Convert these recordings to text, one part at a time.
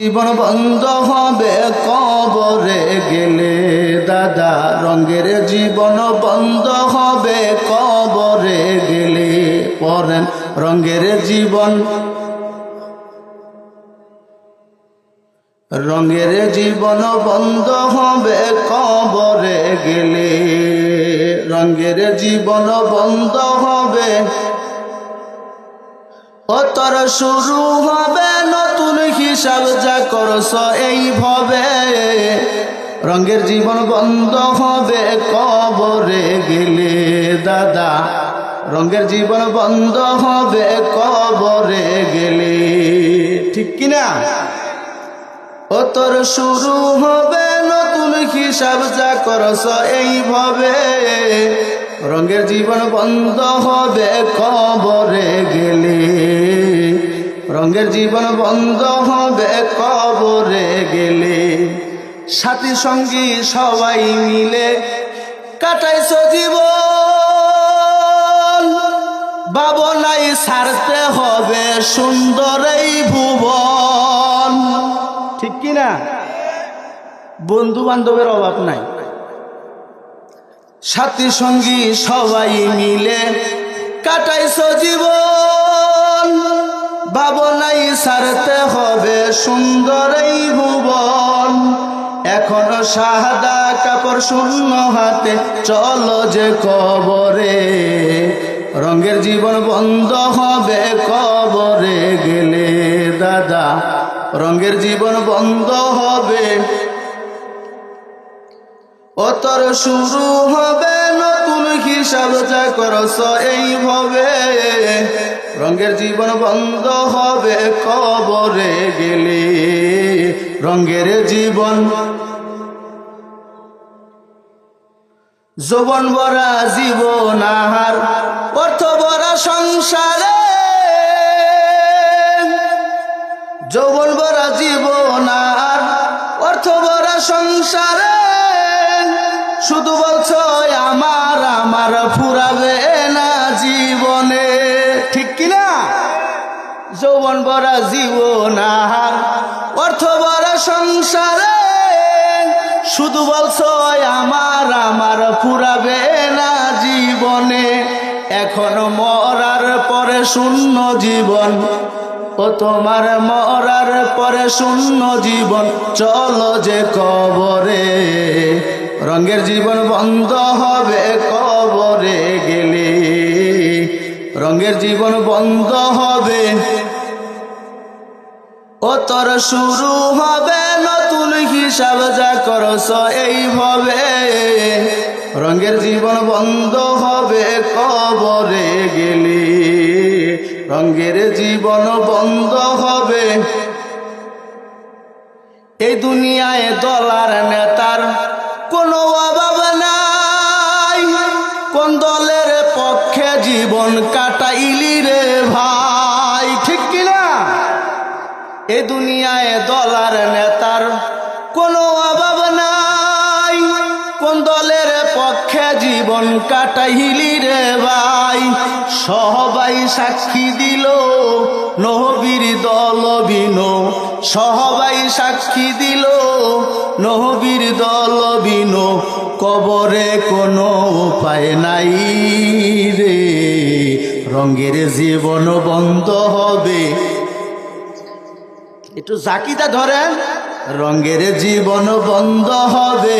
জীবন বন্ধ হবে, কবরে গেলে দাদা, রঙের জীবন বন্ধ হবে, কবরে গেলে পরেন রঙের জীবন। রঙের জীবন বন্ধ হবে, কবরে গেলে রঙের জীবন বন্ধ হবে। ও শুরু হবে হিসাব যা করছ এইভাবে রঙের জীবন বন্ধ হবে, কবরে গেলে দাদা। রঙের জীবন বন্ধ হবে, কবরে গেলে। ঠিক কিনা ও তোর শুরু হবে, নতুন হিসাব যা করছ এইভাবে। রঙের জীবন বন্ধ হবে, কবরে গেলে রঙের জীবন বন্ধ হবে কবরে গেলে। সাথী, সঙ্গী সবাই মিলে কাটাইছ জীবন। ভাবনাই সারতে হবে সুন্দর এই ভুবন। ঠিক কিনা বন্ধু বান্ধবের অভাব নাই। সাথী, সঙ্গী সবাই মিলে কাটাইছ জীবন। ভাবনাই ছাড়তে হবে সুন্দর এই ভুবন। এখনও সাদা কাপড় শূন্য হাতে, চলো যে কবরে। রঙের জীবন বন্ধ হবে কবরে গেলে, দাদা। রঙের জীবন বন্ধ হবে। অতর শুরু হবে, নতুন হিসাব যা করছ, এইভাবে। রঙের জীবন বন্ধ হবে কবরে গেলে। রঙের জীবন। যৌবন ভরা জীবন আহার, অর্থ ভরা সংসারে। যৌবন বরা জীবন আর অর্থ ভরা সংসারে। শুধু বলছো, আমার আমার ফুরাবে যৌবন ভরা জীবন। আর অর্থ ভরা সংসারে, শুধু বলছো আমার আমার ফুরাবে না জীবনে। এখন মরার পরে শূন্য জীবন। ও তোমার মরার পরে শূন্য জীবন। চলো যে কবরে, রঙের জীবন বন্ধ হবে কবরে গেলে। রঙের জীবন বন্ধ হবে তোর শুরু হবে, নতুন হিসাব যা করছ এইভাবে। রঙের জীবন বন্ধ হবে, কবরে গেলে। রঙের জীবন বন্ধ হবে। এই দুনিয়ায় দলার নেতার কোনো অভাব নাই। কোন দলের পক্ষে জীবন কাটাইলি রে? এ দুনিয়ায় দলার নেতার কোনো অভাব নাই। কোন দলের পক্ষে জীবন কাটাইলি রে ভাই? সবাই সাক্ষী দিল নহবীর দল বিন সবাই সাক্ষী দিল নহবীর দল বিন কবরে কোনো উপায় নাই রে। রঙের জীবন বন্ধ হবে একটু জাকিটা ধরেন রঙের জীবন বন্ধ হবে।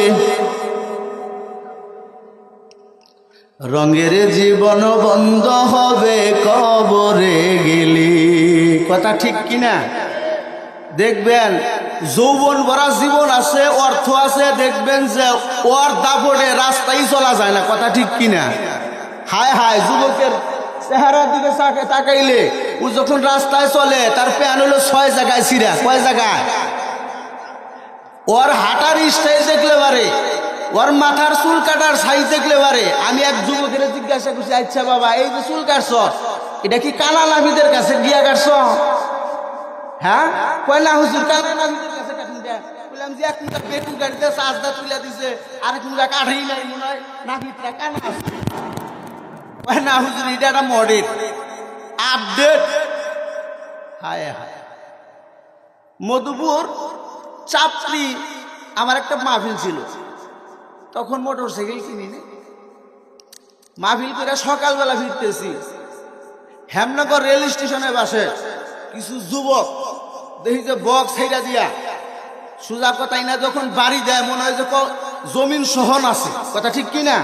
রঙের জীবন বন্ধ হবে, কবরে গেলি। কথা ঠিক কিনা? দেখবেন, যৌবন ভরা জীবন আছে, অর্থ আছে, দেখবেন যে ওর দাপড়ে রাস্তায় চলা যায় না। কথা ঠিক কিনা? হায় হায়, যুবকের চেহারার দিকে তাকাইলে ও যখন রাস্তায় চলে, তার প্যান হলো ছয় জায়গায় সিরা কয় জায়গায়? ওর হাঁটার স্টাইল দেখলে পারে, ওর মাথার চুল কাটার সাইজ দেখলে পারে। আমি এক যুবকের জিজ্ঞাসা করছি আচ্ছা বাবা, এই যে চুল কাটছ, এটা কি কানা নাভিদের কাছে গিয়া কাটছ? হ্যাঁ? কয়, না হুজুর, কানা নাভিদের কাছে কাটুন দেয়া বললাম, যে এক মুখা বেটু গাড়িতে সাজদা তুলে দিছে, আর এক মুখা কাঠাই নাই মনে হয়। নাভিতরা কানা আছে। না হুজুর, এটা একটা মডেল আপডেট। হায় হায়। মধুপুর চাপড়ি আমার একটা মাহফিল ছিল। তখন মোটর সাইকেল কিনি নি মাহফিল করে সকালবেলা ফিরতেছি। হেমনগর রেল স্টেশনের পাশে কিছু যুবক দেখি যে বক্স হেরা দিয়া সুজা কথাই না, যখন বাড়ি দেয় মনে হয় যে জমিন সহন আছে। কথা ঠিক কিনা?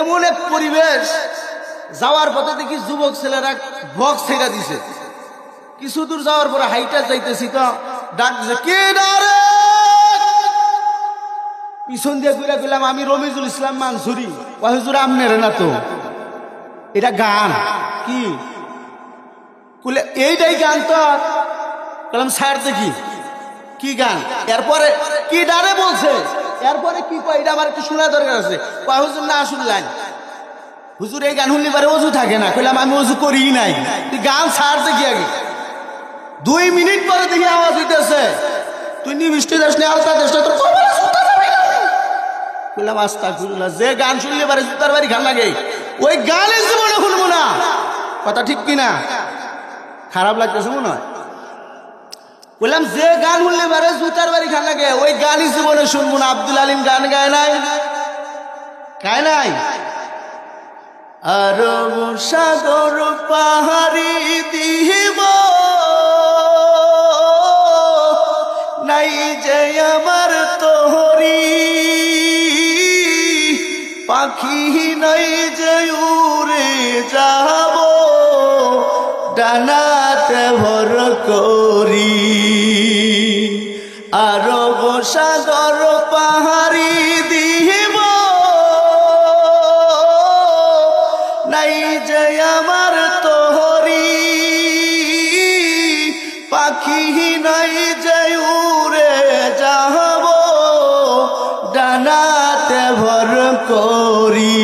এমন এক পরিবেশ যাওয়ার পথে দেখি যুবক ছেলেরা বক্স ছেড়া দিছে। কিছু দূর যাওয়ার পরে হাইটা যাইতেছি তো, ডাক কে ডারে পিছন দিয়ে ঘুরে গেলাম আমি, রমিজুল ইসলাম মানসুরি। হুজুর আমনের না তো? এটা গান। কি? কুলে এইটাই গান তো। বললাম, স্যার, দেখি। কি গান? এরপরে, কি ডারে বলছে? এরপরে কি কয়, এটা আমার একটু শোনা দরকার আছে। কয় হুজুর, না শুনলেন হুজুর, এই গান শুনলে পারে অজু থাকে না। কইলাম, আমি অজু করি নাই। গান ছাড় কি আগে। দুই মিনিট পরে দেখি আওয়াজ হইতেছে। তুই নিবিষ্টি দাস নে আলতা দাস তোর না। কইলাম, আস্তাগফিরুল্লাহ, যে গান শুনলে পারে জুতার বাড়ি খান লাগে, ওই গানে জীবনে শুনব না। কথা ঠিক কিনা খারাপ লাগতেছে মনে হয়। বললাম যে গান শুনলে পারে জুতার বাড়ি খান লাগে, ওই গানই জীবনে শুনব না। আব্দুল আলিম গান গায় নাই? গায় নাই? আরব সাগর পাহাড়ি দিব। নাই যে আমার তোহরি। পাখি নাই যে উড়ে যাব। ডানাতে ভর করি। আরব সাগর নাই যে উড়ে যাব, ডানাতে ভর করি।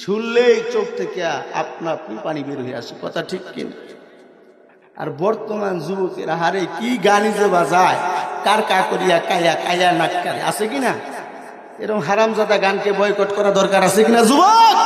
শুনলেই চোখ থেকে আপনা আপনি পানি বের হয়ে আসে, কথা ঠিক কিনা আর বর্তমান যুবকেরা হারে কি গানি যে বাজায়, কার কা করিয়া কায়া কায়া নাক কারে, আছে কিনা এরকম হারামজাদা গানকে বয়কট করা দরকার আছে কিনা যুবক?